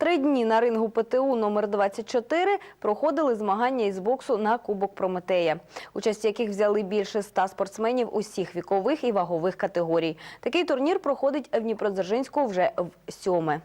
Три дні на рингу ПТУ номер 24 проходили змагання із боксу на Кубок Прометея, участь яких взяли більше ста спортсменів усіх вікових і вагових категорій. Такий турнір проходить в Дніпродзержинську вже в сьоме.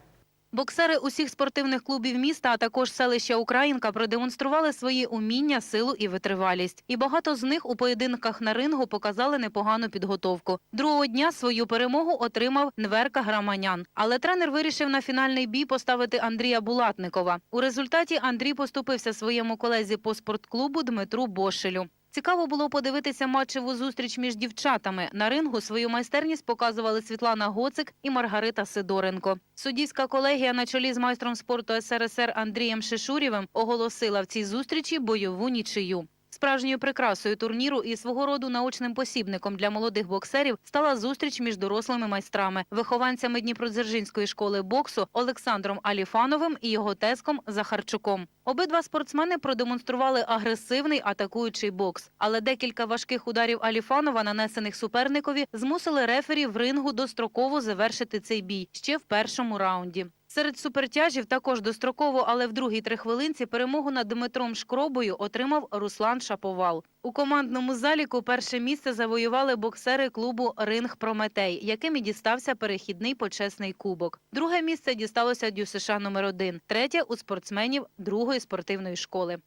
Боксери усіх спортивних клубів міста, а також селища Українка продемонстрували свої уміння, силу і витривалість. І багато з них у поєдинках на рингу показали непогану підготовку. Другого дня свою перемогу отримав Нверка Граманян. Але тренер вирішив на фінальний бій поставити Андрія Булатникова. У результаті Андрій поступився своєму колезі по спортклубу Дмитру Бошелю. Цікаво було подивитися матчеву зустріч між дівчатами. На рингу свою майстерність показували Світлана Гоцик і Маргарита Сидоренко. Суддівська колегія на чолі з майстром спорту СРСР Андрієм Шишурєвим оголосила в цій зустрічі бойову нічию. Справжньою прикрасою турніру і свого роду научним посібником для молодих боксерів стала зустріч між дорослими майстрами, вихованцями Дніпродзержинської школи боксу Олександром Аліфановим і його теском Захарчуком. Обидва спортсмени продемонстрували агресивний атакуючий бокс, але декілька важких ударів Аліфанова, нанесених суперникові, змусили рефері в рингу достроково завершити цей бій ще в першому раунді. Серед супертяжів також достроково, але в другій трихвилинці перемогу над Дмитром Шкробою отримав Руслан Шаповал. У командному заліку перше місце завоювали боксери клубу Ринг Прометей, яким і дістався перехідний почесний кубок. Друге місце дісталося ДЮСШ номер 1 третє у спортсменів другої спортивної школи.